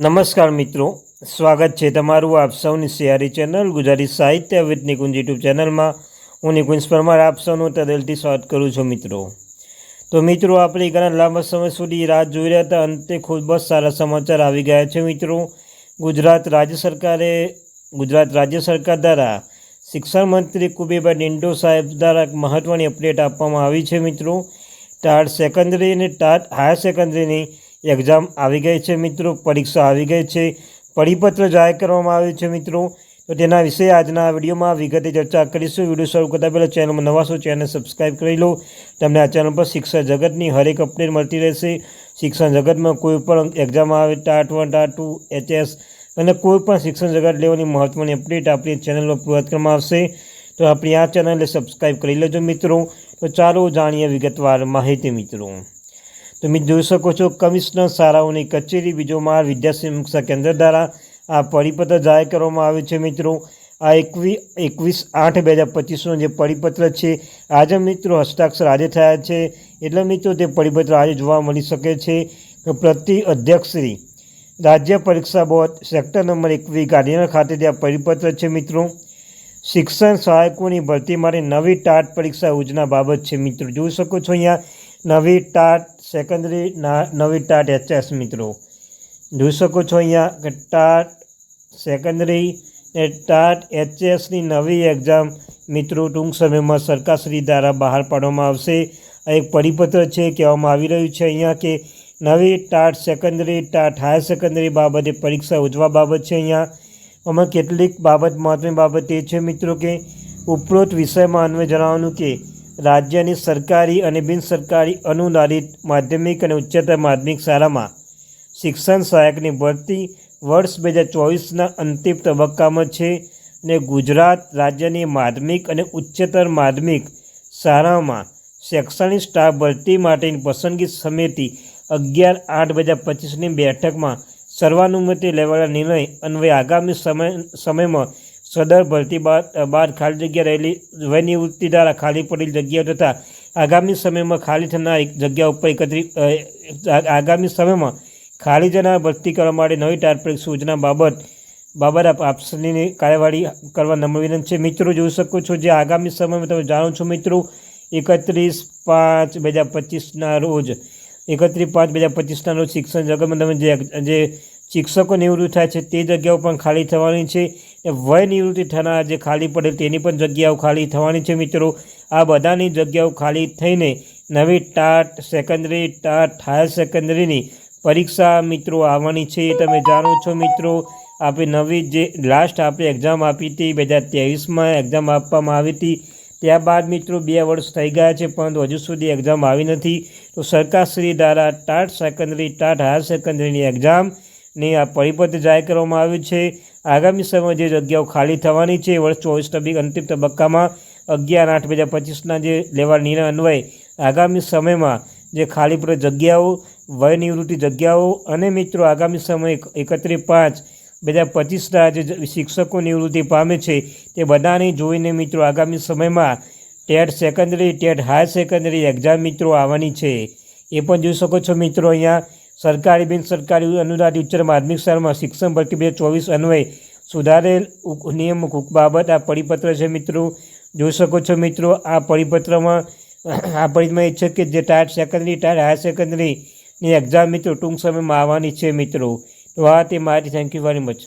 નમસ્કાર મિત્રો, સ્વાગત છે તમારું આપ સૌની સિયારી ચેનલ ગુજરાતી સાહિત્ય વિથ નિકુંજ યુટ્યુબ ચેનલમાં. હું નિકુંજ પરમાર, આપ સૌનું તદેલથી સ્વાગત કરું છું મિત્રો. તો મિત્રો, આપણે ઘણા લાંબા સમય સુધી રાહ જોઈ રહ્યા હતા, અંતે ખૂબ જ સારા સમાચાર આવી ગયા છે મિત્રો. ગુજરાત રાજ્ય સરકારે, ગુજરાત રાજ્ય સરકાર દ્વારા શિક્ષણ મંત્રી કુબેભાઈ ડિંડો સાહેબ દ્વારા મહત્ત્વની અપડેટ આપવામાં આવી છે મિત્રો. ટાટ સેકન્ડરી અને ટાટ હાયર સેકન્ડરીની એક્ઝામ આવી ગઈ છે મિત્રો, પરીક્ષા આવી ગઈ છે, પરિપત્ર જાહેર કરવામાં આવ્યું છે મિત્રો. તો તેના વિશે આજના વિડીયોમાં વિગતે ચર્ચા કરીશું. વીડિયો શરૂ કરતાં પહેલાં ચેનલમાં નવા છો ચેનલ સબસ્ક્રાઈબ કરી લો. તમને આ ચેનલ પર શિક્ષણ જગતની હરેક અપડેટ મળતી રહેશે. શિક્ષણ જગતમાં કોઈ પણ એક્ઝામ આવે, TAT one, TAT two HS અને કોઈ પણ શિક્ષણ જગત લેવાની મહત્ત્વની અપડેટ આપણી ચેનલમાં પૂરત કરવામાં આવશે. તો આપણી આ ચેનલને સબસ્ક્રાઈબ કરી લેજો મિત્રો. તો ચાલો જાણીએ વિગતવાર માહિતી મિત્રો. તમે જોઈ શકો છો કમિશનર શાળાઓની કચેરી, બીજો માળ વિદ્યાસમીક્ષા કેન્દ્ર દ્વારા આ પરિપત્ર જાહેર કરવામાં આવ્યો છે મિત્રો. આ એકવીસ એકવીસ આઠ બે હજાર પચીસનો જે પરિપત્ર છે, આજે મિત્રો હસ્તાક્ષર આજે થયા છે. એટલે મિત્રો તે પરિપત્ર આજે જોવા મળી શકે છે પ્રતિ અધ્યક્ષશ્રી રાજ્ય પરીક્ષા બોર્ડ સેક્ટર નંબર એકવીસ ગાંધીનગર ખાતે ત્યાં પરિપત્ર છે મિત્રો, શિક્ષણ સહાયકોની ભરતી માટે નવી ટાટ પરીક્ષા યોજના બાબત છે મિત્રો. જોઈ શકો છો અહીંયા નવી ટાટ સેકન્ડરી નવી ટાટ એચએસ મિત્રો. જોઈ શકો છો અહીંયા કે ટાટ સેકન્ડરી ને ટાટ એચએસની નવી એક્ઝામ મિત્રો ટૂંક સમયમાં સરકારશ્રી દ્વારા બહાર પાડવામાં આવશે. આ એક પરિપત્ર છે કહેવામાં આવી રહ્યું છે અહીંયા કે નવી TAT secondary TAT higher secondary બાબતે પરીક્ષા ઉજવા બાબત છે અહીંયા. આમાં કેટલીક બાબત મહત્વની બાબત એ છે મિત્રો કે ઉપરોક્ત વિષયમાં અન્વે જણાવવાનું કે રાજ્યની સરકારી અને બિન સરકારી અનુદાનિત માધ્યમિક અને ઉચ્ચતર માધ્યમિક શાળામાં શિક્ષણ સહાયકની ભરતી વર્ષ બે હજાર ચોવીસના અંતિમ તબક્કામાં છે અને ગુજરાત રાજ્યની માધ્યમિક અને ઉચ્ચતર માધ્યમિક શાળાઓમાં શૈક્ષણિક સ્ટાફ ભરતી માટેની પસંદગી સમિતિ અગિયાર આઠ બે હજાર પચીસની બેઠકમાં સર્વાનુમતિ લેવાના નિર્ણય અન્વયે આગામી સમય સમયમાં સદર ભરતી બાદ બાદ ખાલી જગ્યા રહેલી વયનિવૃત્તિ દ્વારા ખાલી પડેલી જગ્યાઓ તથા આગામી સમયમાં ખાલી થનાર જગ્યા ઉપર એકત્રિત આગામી સમયમાં ખાલી જનાર ભરતી કરવા માટે નવી ટાર્પેક સૂચના બાબત બાબત આપસની કાર્યવાહી કરવા નમ્ર વિનંતી છે. મિત્રો, જોઈ શકો છો જે આગામી સમયમાં તમે જાણો છો મિત્રો, એકત્રીસ પાંચ બે હજાર પચીસના રોજ, એકત્રીસ પાંચ બે હજાર પચીસના રોજ શિક્ષણ જગતમાં તમે જે જે શિક્ષકો નિવૃત્ત થાય છે તે જગ્યાઓ પણ ખાલી થવાની છે. વય નિવૃત્તિ થનાર જે ખાલી પડે તેની પણ જગ્યાઓ ખાલી થવાની છે મિત્રો. આ બધાની જગ્યાઓ ખાલી થઈને નવી ટાટ સેકન્ડરી ટાટ હાયર સેકન્ડરીની પરીક્ષા મિત્રો આવવાની છે. એ તમે જાણો છો મિત્રો આપણે નવી જે લાસ્ટ આપણે એક્ઝામ આપી હતી, બે હજાર ત્રેવીસમાં એક્ઝામ આપવામાં આવી હતી. ત્યારબાદ મિત્રો બે વર્ષ થઈ ગયા છે, પરંતુ હજુ સુધી એક્ઝામ આવી નથી. તો સરકારશ્રી દ્વારા ટાટ સેકન્ડરી ટાટ હાયર સેકન્ડરીની એક્ઝામની આ પરિપત્ર જાહેર કરવામાં આવ્યું છે. આગામી સમયમાં જે જગ્યાઓ ખાલી થવાની છે વર્ષ ચોવીસ તબીક અંતિમ તબક્કામાં અગિયાર આઠ બે હજાર પચીસના જે લેવા નિર્ણય અન્વયે આગામી સમયમાં જે ખાલી પડે જગ્યાઓ, વયનિવૃત્તિ જગ્યાઓ અને મિત્રો આગામી સમયે એકત્રીસ પાંચ બે હજાર પચીસના જે શિક્ષકો નિવૃત્તિ પામે છે, તે બધાને જોઈને મિત્રો આગામી સમયમાં TET secondary, TET higher secondary exam મિત્રો આવવાની છે. એ પણ જોઈ શકો છો મિત્રો અહીંયા સરકારી બિન સરકારી અનુદાનિત ઉચ્ચ માધ્યમિક શાળામાં શિક્ષણ ભરતી બે ચોવીસ અન્વયે સુધારેલ નિયમ બાબત આ પરિપત્ર છે મિત્રો. જોઈ શકો છો મિત્રો, આ પરિપત્રમાં આ પરિપત્રમાં એ છે કે જે ટાયર સેકન્ડરી, ટાયર હાયર સેકન્ડરીની એક્ઝામ મિત્રો ટૂંક સમયમાં આવવાની છે મિત્રો. તો આ તે મારી થેન્ક યુ વેરી મચ